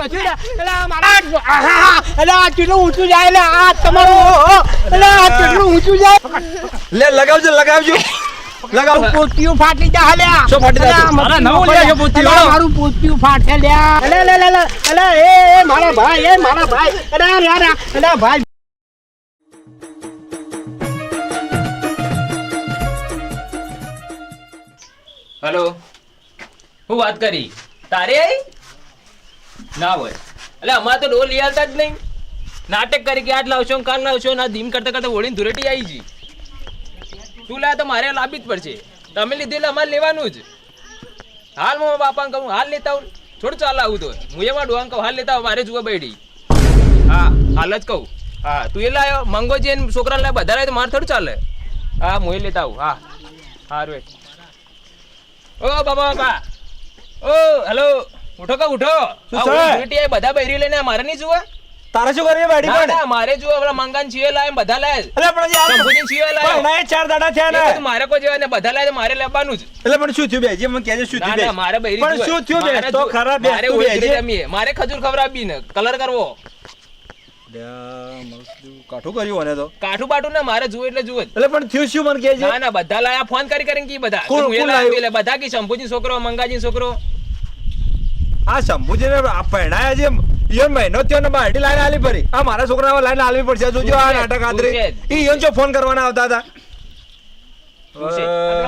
નથી એટલે મારા એટલે આ કેટલું ઊંચું જાય એટલે આ તમારું એટલે આ કેટલું ઊંચું જાય લે લગાવજો લગાવજો લગાવ પોતિયું ફાટી જા લ્યા શું ફાટી જાય? અલા, નવું લે છે પોતિયું. મારું પોતિયું ફાટે લ્યા અલે લે લે લે એ એ મારા ભાઈ એ મારા ભાઈ અરે યાર અરે ભાઈ હલો હું વાત કરી? તારે આઈ? ના હોય. એટલે અમારે તો ડોલ લઈ આવતા જ નહીં. નાટક કરી કે આજ લાવશો કાલ લાવશો ના ધીમ કરતા કરતા ઓળીને ધુરેટી આવી જી. તું લાયા તો મારે લાવવી જ પડશે. તમે લીધે એટલે અમારે લેવાનું જ. હાલ હું બાપાને કહું, હાલ લેતા આવું. થોડું ચાલ આવું તો. હું એમાં ડોહાને કહું, હાલ લેતા મારે જુઓ બેડી હા, હાલ જ કહું. હા, તું એ લાવ્યો મંગો જે છોકરાને લાવે બધા તો મારે થોડું ચાલે. હા, હું એ લેતા આવું, હા. સારું એ. ઓ બાબા બાબા. ઓ હેલો ઉઠો કા ઉઠો? શું છે? બધા બૈરી લઈને મારે નહીં જુએ તારે શું કરીએ બાડી પણ? મારે જુએ પેલા મંગાન છીએ લાય બધા લાય. એટલે પણ યાર શંભુજી છીએ લાય. પણ ના, ચાર દાડા થયા ને. મારે કોઈ જેવા ને બધા લાય મારે લેવાનું જ. એટલે પણ શું થયું બેજી મને કહેજે શું થયું ના? મારે બૈરી પણ શું થયું બે? તો ખરાબ બે, મારે હોજરી બેજે. મારે ખજૂર ખવરાવી ને કલર કરવો. કાઠું કર્યું તો. કાઠું ને મારે જુએ એટલે જુએ એટલે પણ થયું શું મને કહેજે? ના ના બધા લાયા. ફોન કરી કરીને કી બધા. કે બધા કી શંભુજી છોકરો મંગાજી છોકરો. આ શંભુજીને પરણાયા છે ઈયોન મહિનો થયો ને બાલટી લાઈને આલી આ મારા છોકરાને લાઈને આલવી પડશે. જોજો આ નાટક આદરી. ઈ ઈયોન જો ફોન કરવાના આવતા હતા?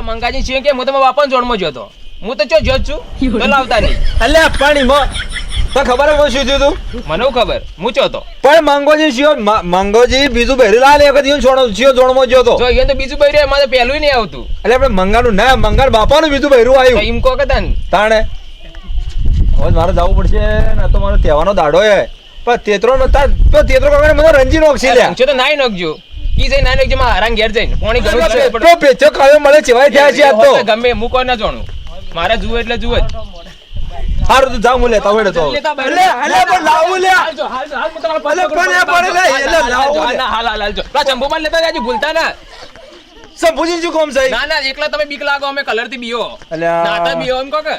મંગાજી છે? કે હું તમારા મારા બાપાને જોડમાં જ્યો તો? હું તો ચો છું. તો લાવતા નહીં. અલ્યા પાણી માં. તો ખબર હું શું થયું તું? મને ખબર? હું ચો તો? પણ મંગોજી શિયો મંગોજી બીજું બહેરી લાલ એક દિવસ છોડો શિયો જોડમાં જ્યો તો. જો અહીંયા તો બીજું બહેરી મારે પહેલું નહીં આવતું. એટલે આપણે મંગાનું ના મંગાર બાપાનું બીજું બહેરું આવ્યું. એમ કહો કે તાણે? હવે મારે જવું પડશે ને તો મારો તહેવારનો દાડો હે. પણ તેતરો નતા તો તેતરો કાકાને મને રંજી નોખી લ્યા. તો નાઈ નોખજો. ઈ જઈ નાઈ નોખજો મારા હરાંગ ઘેર જઈને. પોણી ઘણું છે. તો પેચો કાયો મળે ચેવાય થયા છે આ તો. ગમે મૂકો ના જોણું? મારે જુએ એટલે જુએ હારું તું જાવ હું લેતા હોય તો. એટલે પણ લાવું લે. હાલજો, હાલ, હું તમારા પાસે પણ એ પડે લે, એટલે હાલ, હાલ, હાલ, હાલ, જો. હાલજો. ચંબુ માં લેતા જાજી ભૂલતા ના. સબ ભૂજી જો કોમ છે? ના ના એકલા તમે બીક લાગો અમે કલરથી બીઓ. નાતા બીઓ એમ કો કે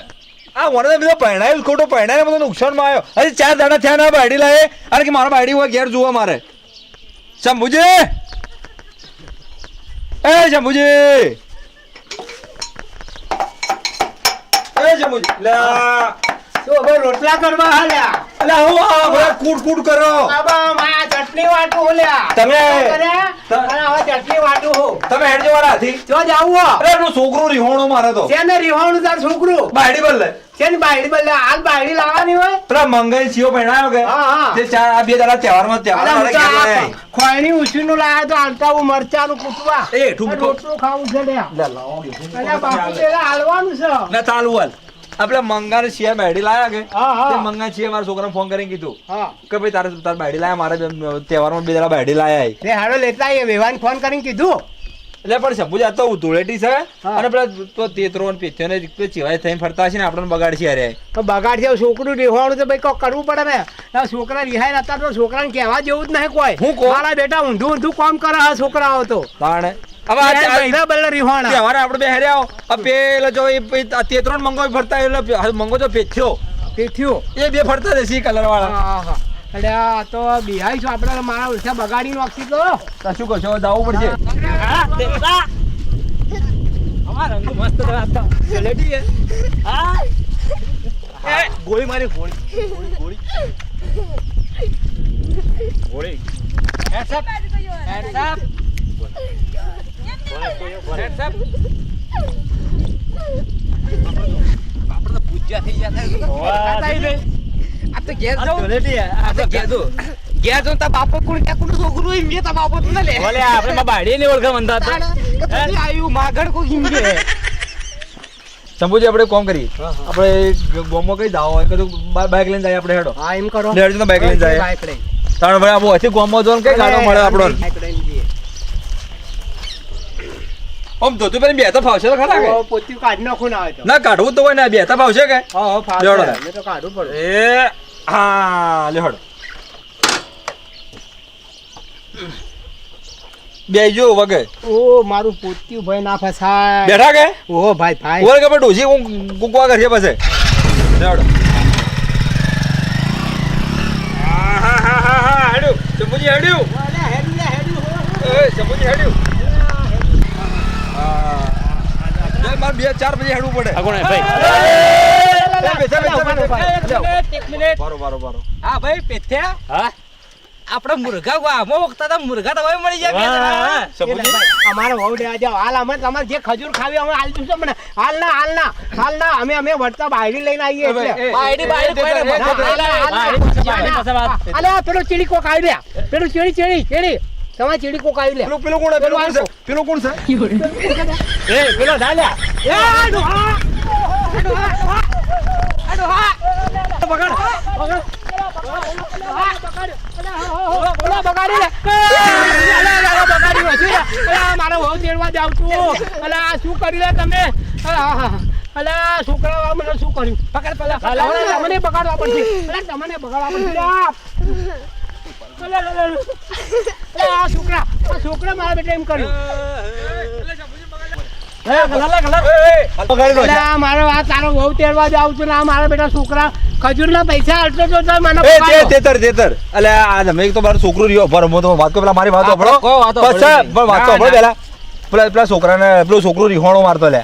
આ મને બધો પહેણાયું ખોટો પહેણાય બધો નુકસાનમાં આવ્યો. અરે ચાર દાડા થયા ના બાયડી લાવે અરે કે મારા બાયડી હોય ઘેર જોવા મારે. શંભુજી! એ શંભુજી! એ શંભુજી, લા તો હવે રોટલા કરવા હાલ્યા? અલા હું આ બધા કૂટ કૂટ કરો. બાબા માયા ચટણી વાટું હોલ્યા તમે- રોટલા હવે ચટણી વાટું હો. તમે હેડ જવાના હાથી. જો જાવું અરે એનું છોકરું રિહોણો મારે તો. છે ને રિહાણું તાર છોકરું? બાયડી બદલે છે ને બાયડી બદલે હાલ બાયડી લાવવાની હોય. પેલા મંગાઈ સીઓ પહેણાયો કે? હા, હા. તે ચાર આ બે દાડા તહેવાર તો ઘેર આ લાયા. ખોયણી તો આલતા હું મરચાનું કૂટવા. એ, રોટલું ખાવું છે લે લે લાવો બેઠું. બાપુ પેલા હાલવાનું છે. ના ચાલુ હાલ આપણે મંગાને શિયા બેડી લાયા કે. તે મંગા છીએ મારા છોકરાને ફોન કરીને કીધું. કે ભાઈ તારે તાર બેડી લાયા મારે તહેવારમાં બે દાડા બેડી લાયા ને હાડો લેતા આવીએ વેવાન ફોન કરીને કીધું. એટલે પણ શંભુજી આ તો ધૂળેટી છે. અને પેલા તો તેતરો ને પેથ્યો ને ચીવાય થઈને ફરતા છે ને આપણને બગાડશે અરે. તો બગાડ છે છોકરું રિહાણું તો ભાઈ કોક કરવું પડે ને. ના છોકરા રિહાય નતા તો છોકરાને કહેવા જેવું જ નહીં કોઈ. હું? મારા બેટા ઊંધું ઊંધું કામ કરે છોકરાઓ તો. તાણે બગાડી નાખી તો શું કરશો હવે જવું પડશે. ગોળી મારી ગોળી. ગોળી ગોળી. Up heads up heads up આપણે પૂજ્યા થઈ ગયા તો બાપો કોણ ક્યાં કોણ છોકરું હોય તા બાપો તું લે ભલે આપણે માં બાડી ની ઓળખા મંદા તાણે આયુ માગડ કો હિંગે શંભુજી આપણે કોમ કરીએ આપણે ગોમો કઈ જાવ હોય કદું બાઇક લઈને જાય આપણે હેડો હા એમ કરો બાઇક લઈને જાય બાઈક લઈને. તાણ ભાઈ ગોમો જો ને કઈ ગાડો મળે આપણો. આમ ધોતું પેલી બે તો ફાવશે તો ખરા કે? કાઢી નાખું ના હોય તો. ના કાઢવું તો હોય ને બે ફાવશે કે? હા હા ફાવશે. લેવડો લે. મેં તો કાઢવું પડે. એ હા લે હડો. બે વગે. ઓ મારું પોતિયું ભાઈ ના ફસાય. બેઠા કે? ઓ ભાઈ ભાઈ. ઓર કે ડોસી કુકવા કરશે પછી? લે હડો. શંભુજી હેડ્યું. એ શંભુજી હેડ્યું હા. જય મારે બે ચાર બજે હેડવું પડે આગળ ભાઈ એ બેસા, બેસા, બેસા. એક મિનિટ બારો બારો બારો હા ભાઈ પેથ્યા હા આપણે મુર્ગા ગામમાં વખતા હતા મુર્ગા તો મળી જાય બે જણા. શંભુજી અમારે વહુ લેવા જાવ હાલ અમે તમારે જે ખજૂર ખાવી અમે હાલ દઉં મને હાલ ના હાલ ના હાલ ના અમે અમે વળતા બાયડી લઈને આવીએ એટલે બાયડી, બાયડી. અલે પેલો ચીડી કોક આવી લે પેલું ચીડી ચીડી ચીડી તમારે ચીડી કોક આવી લે પેલું પેલું કોણ છે? પેલું કોણ છે પેલું કોણ છે એ પેલો ધાલ્યા મારો વહુ તેડવા જાઉં છું. અલા શું કરી લે તમે? અલા, છોકરા મને શું કર્યું? પકડ પેલા તમને બગાડવા પડશે. તમને બગાડવા પડશે. છોકરા છોકરા મારા બેટા એમ કર્યું. મારો આ તારો વહુ તેડવા જાઉં છું ને મારા બેટા છોકરા ખજૂરના પૈસા હાલતો તો તો મને એ તેતર તેતર એટલે આ તમે તો મારો છોકરો રહ્યો. પર હું તો વાત પેલા મારી વાત સાંભળો. કોઈ વાતો બસ સાંભળી પણ વાત સાંભળો પેલા. પેલા પેલા છોકરાને પેલો છોકરો રીહોણો મારતો લે.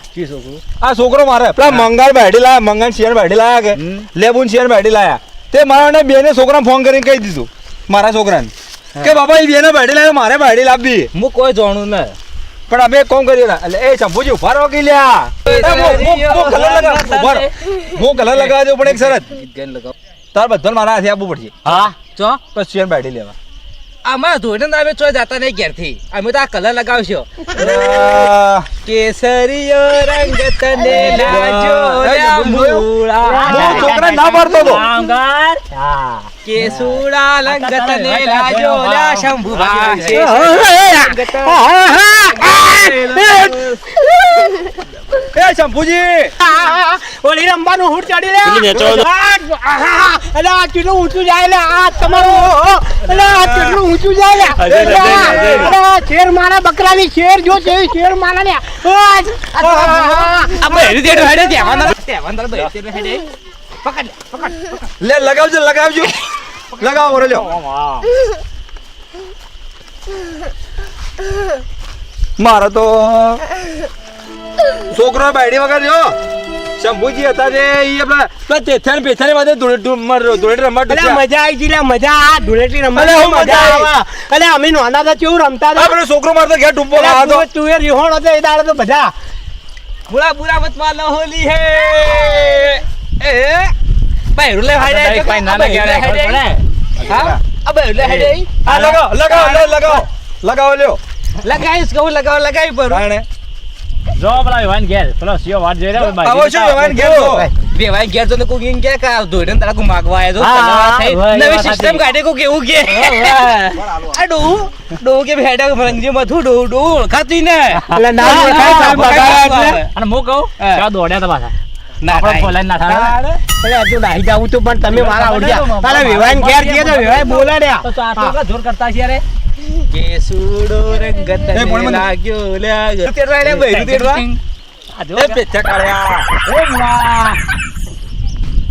આ છોકરો મારે. પેલા મંગાળ બેઠી લાયા મંગાળ શિયાળ બેઠી લાયા કે? લેબુન શિયાળ બેઠી લાયા. તે મારા બેને છોકરાને ફોન કરીને કહી દીધું. મારા છોકરાને. કે બાબા એ બેને બેઠી લાવ્યો મારે બેઠી લાવવી. હું કોઈ જાણું ને પણ અમે કોમ કર્યું ના એટલે એ શંભુજી ઊભા રહો કે લ્યા હું- કલર લગાવ દઉં પણ એક શરત તાર બધો મારા હાથે આપવું પડશે હા ચો બસ શિયાળ બેઠી લેવા આમાં ધોઈને તો અમે ચોય જતા નહીં ઘેરથી અમે તો આ કલર લગાવશો કેસરીયો રંગ તને લાજો મૂળા. હું છોકરા ના પાડતો હતો કેસુડા રંગ તને લાજો લ્યા શંભુભા એ શંભુજી ઓલી રમવાનું હું ચડી લે એટલે આ કેટલું ઊંચું જાય લે આ તમારું એટલે આ કેટલું ઊંચું જાય લે શેર મારા બકરાની શેર જો છે શેર મારા ને હેડે હેડે પકડ પકડ લે લગાવજો લગાવજો. લગાવો લ્યો મારો તો છોકરો બાયડી વગર લ્યો શંભુજી હતા જે ઈ આપણા તેથાને પેથાને વાદે ધૂળેટી રમવા એટલે મજા આવી ગઈ મજા આ ધૂળેટી રમવા હું મજા આવે. એટલે અમે નાના હતા કેવું રમતા હતા? આપણે છોકરો મારતો ઘેર ટૂંપો આ તો એ રિહોણ હતો એ દાડે તો બધા. બુરા બુરા મત માનો હોલી હે. એ બહેરું લે ભાઈ નાના કહેવાય, ખબર પડે? હા? આ બહેરું લે હેડે આ લગાવો લગાવો લે, લગાવો. લગાવો લ્યો. લગાવીશ કહું લગાવ લગાવી પર તાણે. જો પેલા વિવાન ઘેર પેલો સિયો વાટ જોઈ રહ્યો આવો શું વ્યવહાર ઘેર તો? બેવાય ઘેર તો કોઈ એમ કે કા ધોઈને તારા કો માગવા આયો હા, તો હા. હા, નવી વાત સિસ્ટમ. કાઢે કો. કેવું કે આ ડોહુ ડોહુ કે ભેડા રંગજી મથું ડોહુ ડોહુ ઓળખાતી ને. એટલે ના હા, ઓળખાય, હા, સાહેબ બગાડ્યા એટલે. અને હું કહું હા. કેવા દોડ્યા તા પાછા. ના આપણે થાય. ના થાય. એટલે હજુ નાહી જાવું તું પણ તમે મારા ઓળખ્યા તારા વેવાઈને ઘેર જઈએ તો વેવાય બોલાડ્યા? તો આટલો જોર કરતા છે યાર કેસુડો રંગ એ પણ લાગ્યો લાગ્યો. તેડવા એટલે બહેરું તેડવા? આ જો. પેચા કાઢ્યા. એ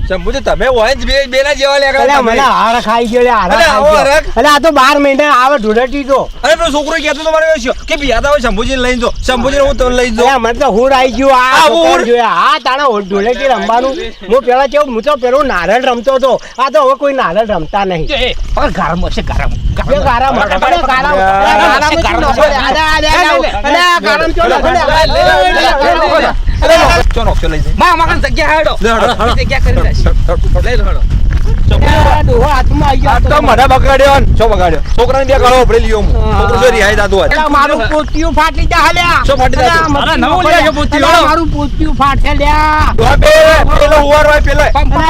વાહ. શંભુજી તમે હોય જ બે બેના જેવા એટલે મને હાર ખાઈ ગયો લે, હાર આ તો બાર મહિને આવે ધૂળેટી તો. અરે પેલો છોકરો કહેતો તો મારે શું? કે બિયાતા હોય શંભુજીને લઈ જો. શંભુજીને હું તો લઈ જો મને તો હુડ આવી ગયું. આ હુડ? જોયા? હા તાણા હુડ રમવાનું. હું પેલા કેવું હું તો પેલું નારળ રમતો હતો. આ તો હવે કોઈ નારળ રમતા નહીં. પકડ ગારમ હશે ગારમ. એ ગારામ, અલે, ગારામ, અલે, ગારામ જ ગારામ, નખો લે. અલે, અલે, અલે, અલે, આ ગારામ ચો નખો? લે. લે, લે, લે, લે, લે, લે, લે. અરે, ચો નોકશો લઈ જાય. માં માં જગ્યા હેડો. લે, હેડો. જગ્યા કરી દેશે લઈ લો હેડો. આ ડોહો હાથમાં આવી ગયો. આ તો મને બગાડ્યો ને. બગાડ્યો? છોકરાને બે ગાળો ઉપડી લ્યો હું. છોકરો રિહાઈ જાતું મારું પોતિયું ફાટી જા. શું ફાટી મારું પોતિયું ફાટે. લ્યા. પેલો હુવારો હોય પેલો.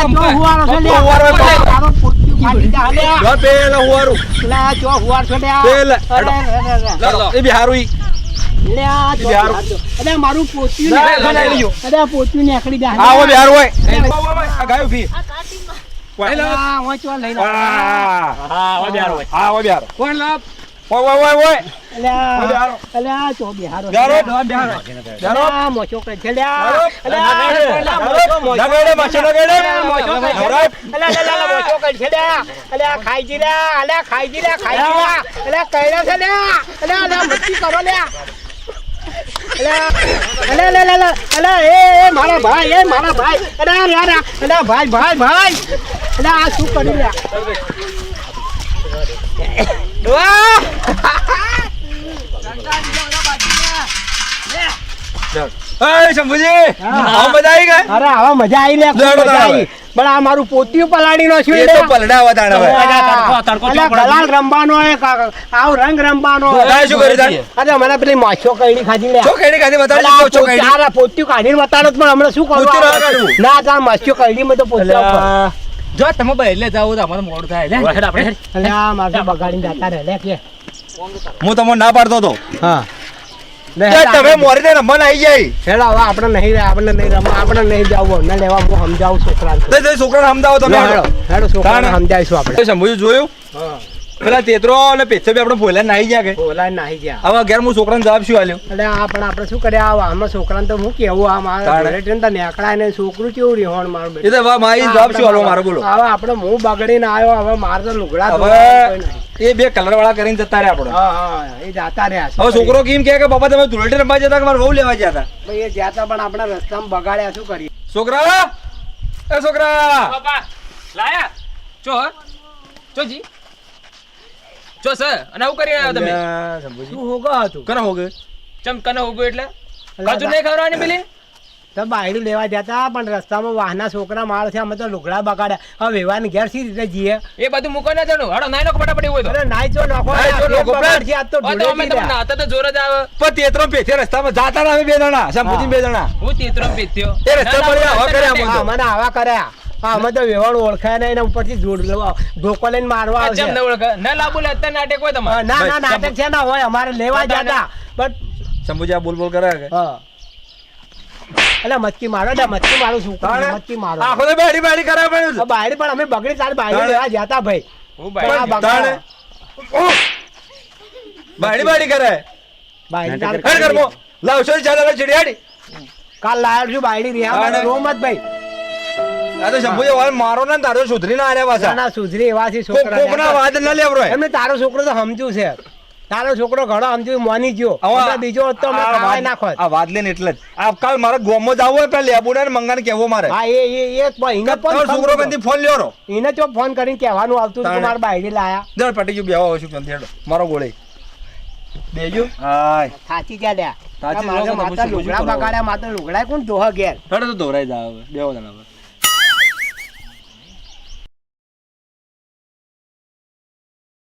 હુવારો છે લ્યા. પેલો હુવારું. અલા, જો હુવાર છે લ્યા. પેલા. લો, લો. એ બી હારું ઈ. લ્યા, જો બિહાર. અરે, મારું પોતિયું ના, ના. લઈ અરે, પોતિયું નીકળી જાય. આ હોય બી હોય. આ ગાયું ફી. અલા, હું ચો લઈ લઉં. આ. હા હવે બેહારો હોય. આ હોય બી હારું. કોણ લાવ ઓય ઓય ઓય ઓય અલ્યા અલ્યા ચો બિહારો બેહારો, બેહારો. અલ્યા મોચો કઈ છે અલ્યા અલ્યા, મોચો, મોચો. ના ગયડે, માછો ના મોચો કઈ અલ્યા, અલ્યા, અલ્યા, મોચો કઈ છે અલ્યા ખાઈ જી લ્યા અલ્યા ખાઈ જી લ્યા ખાઈ જી લ્યા અલ્યા કઈડા છે લ્યા અલ્યા અલ્યા મસ્તી કરો એ મારા ભાઈ એ મારા ભાઈ અલ્યા યાર ભાઈ ભાઈ ભાઈ અલ્યા આ શું કરી લ્યા એય, શંભુજી આવો બધા આવી ગયા અરે આવા મજા આવી લે મજા આવી. પણ આ મારું પોતિયું પલાળી નો એ તો પલડાવા તાણ હવે. કલાલ રમવાનો હે કાકા. આવ રંગ રમવાનો હે. શું કર્યું તાણ? અરે મને પેલી માછો કઈડી ખાધી લે ચોકડી ખાધી? બતાવજો, અલા, આ ચોકડી. પોતિયું કાઢીને બતાડો પણ હમણાં શું કરવું? ના તાર માછો કઈડીમાં તો પોતિયા જો તમે બહાર જાવ તો અમારે મોડું થાય. લે. આપણે અલે આ મારે બગાડીને જતા રહે લે કે હું તમને ના પાડતો હતો. હા. કે તમે મોરી ને રમવા આવી જાય. હેલો હવે આપણે નહીં આપણે નહીં રમવા આપણે નહીં જાવ અમને લેવા હું સમજાવું છોકરાને. તો તે છોકરાને સમજાવો તમે હેડો. હેડો છોકરાને સમજાવીશું આપણે. સમજ્યું જોયું? જોયું પેલા તેતરો અને પેચો બી આપણે ભોલા નાહી ગયા કે? ભોલા નાહી ગયા. હવે ઘેર હું છોકરાને જવાબ શું આલ્યો? એટલે આ પણ આપણે શું કર્યા? આ આમાં છોકરાને તો હું કેવું આ મારા ટ્રેન તો નેકળાય ને છોકરું કેવું રીહોણ મારું એ બેટું. તો હવે મારી જવાબ શું આલો મારો બોલો. હવે આપણે હું બગડીને આવ્યો હવે મારે તો લુગડા હવે. એ બે કલર વાળા કરીને જતા રહ્યા આપણે. હા હા એ જતા રહ્યા હવે છોકરો કેમ કહે કે બાપા તમે ધૂળેટી રમવા જતા કે મારે વહુ લેવા જતા? ભાઈ એ જતા પણ આપણે રસ્તામાં બગાડ્યા શું કરીએ? છોકરા! એ છોકરા! બાપા લાયા? ચો ચોજી ચો જી. ચો સર અને આવું કરીને આવ્યો તમે. શું હોગા હતું કોને હો ચમ કને હોગો એટલે? કાજુ નહીં ખવડાવવાની પેલી? તો બાયડું લેવા જતા પણ રસ્તામાં વાહના છોકરા માળ છે અમે તો લુગડા બગાડ્યા. હવે વેવાની ઘેર સી રીતે જીએ એ બધું મૂકો ના જાણું. હાડો નાઈ નાખો ફટાફટ એવું હોય તો. અરે નાઈ જો નાખો. છે, આ તો તો અમે તમને નાતા તો જોર જ આવે. પણ તેતરો પેથે રસ્તામાં જાતા ના અમે બે જણા. સમજી બે જણા. હું તીતરો પેથ્યો. એ રસ્તા પર આવા કર્યા મને આવા કર્યા. હા, અમે તો વેવાણ ઓળખાય ને એના ઉપરથી જોડ ધોકો લઈને મારવા આવશે. ચમ ન લાબુ લે અત્યારે નાટક હોય તમારે. ના ના નાટક છે ના હોય અમારે લેવા જતા. બટ શંભુજી બોલ બોલ કરે કે? હા. એટલે મસ્તી મારો ને મસ્તી મારું શું કરું? તાણે? મારો. આખો તો બેડી બેડી કરે પડ્યું છે. હવે બાયડી પણ અમે બગડી તાર બાયડી લેવા જતા ભાઈ. હું પણ? બગાડ બાડી બાડી કરે. બાયડી તાર કર કરમો લાવ છો ચાલો ચીડિયાડી. કાલ લાયર છું બાયડી રહ્યા તાણે? મને રોમ ભાઈ. આ તો શંભુજી હવે મારો ને તારો સુધરી ના આલ્યા પાછા. ના સુધરી એવા છે કોક- કોકના વાદ ન લેવરો એમને તારો છોકરો તો સમજ્યું છે. તારો છોકરો ઘણો સમજ્યું મોની ગયો. હવે બીજો હોત તો ખાવાય વાદ- આ વાદ લઈને એટલે જ. આ કાલ મારે ગોમો જ આવવું હોય પેલા લેબુડા ને મંગાને કેવો મારે. હા એ એ એ એને પણ છોકરો ફોન ફોન લ્યો રો એને તો ફોન કરીને કહેવાનું આવતું તો? મારા બાઈડી લાયા. જર પટી ગયું બેવા ક્યાંથી હેડો. મારો ગોળી. બેજો હાય. થાકી ગયા લ્યા. મારે માતા લુગડા બગાડ્યા માતા લુગડા કોણ દોહ ઘેર? હેડો તો દોરાઈ જાવ બેવો જણા